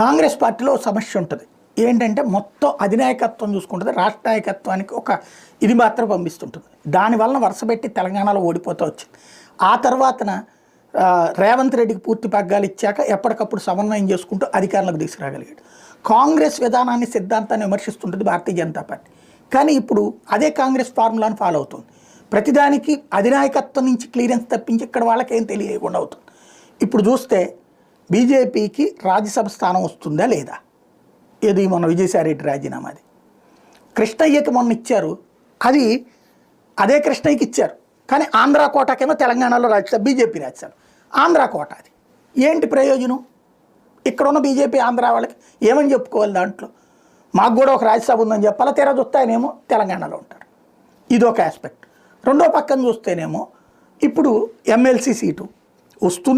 కాంగ్రెస్ పార్టీలో సమస్య ఉంటుంది. ఏంటంటే మొత్తం అధినాయకత్వం చూసుకుంటుంది రాష్ట్ర నాయకత్వానికి ఒక ఇది మాత్రం పంపిస్తుంటుంది. దానివలన వరుసపెట్టి తెలంగాణలో ఓడిపోతూ వచ్చింది. ఆ తర్వాతన రేవంత్ రెడ్డికి పూర్తి పగ్గాలు ఇచ్చాక ఎప్పటికప్పుడు సమన్వయం చేసుకుంటూ అధికారంలోకి తీసుకురాగలిగాడు. కాంగ్రెస్ విధానాన్ని సిద్ధాంతాన్ని విమర్శిస్తుంటుంది భారతీయ జనతా పార్టీ. కానీ ఇప్పుడు అదే కాంగ్రెస్ ఫార్ములాను ఫాలో అవుతుంది. ప్రతిదానికి అధినాయకత్వం నుంచి క్లియరెన్స్ తప్పించి ఇక్కడ వాళ్ళకేం తెలియకుండా అవుతుంది. ఇప్పుడు చూస్తే బీజేపీకి రాజ్యసభ స్థానం వస్తుందా లేదా? ఏది మొన్న విజయసాయిరెడ్డి రాజీనామాది కృష్ణయ్యకి మొన్న ఇచ్చారు. అది అదే కృష్ణయ్యకి ఇచ్చారు. కానీ ఆంధ్ర కోటాకేమో తెలంగాణలో రాజ్యసభ బీజేపీ రాజ్యసభ ఆంధ్ర కోట అది. ఏంటి ప్రయోజనం? ఇక్కడ ఉన్న బీజేపీ ఆంధ్ర వాళ్ళకి ఏమని చెప్పుకోవాలి దాంట్లో? మాకు కూడా ఒక రాజ్యసభ ఉందని చెప్పాలా? తీరా చూస్తాయనేమో తెలంగాణలో ఉంటారు. ఇది ఒక ఆస్పెక్ట్ రెండో పక్కన చూస్తేనేమో ఇప్పుడు ఎమ్మెల్సీ సీటు వస్తుంది.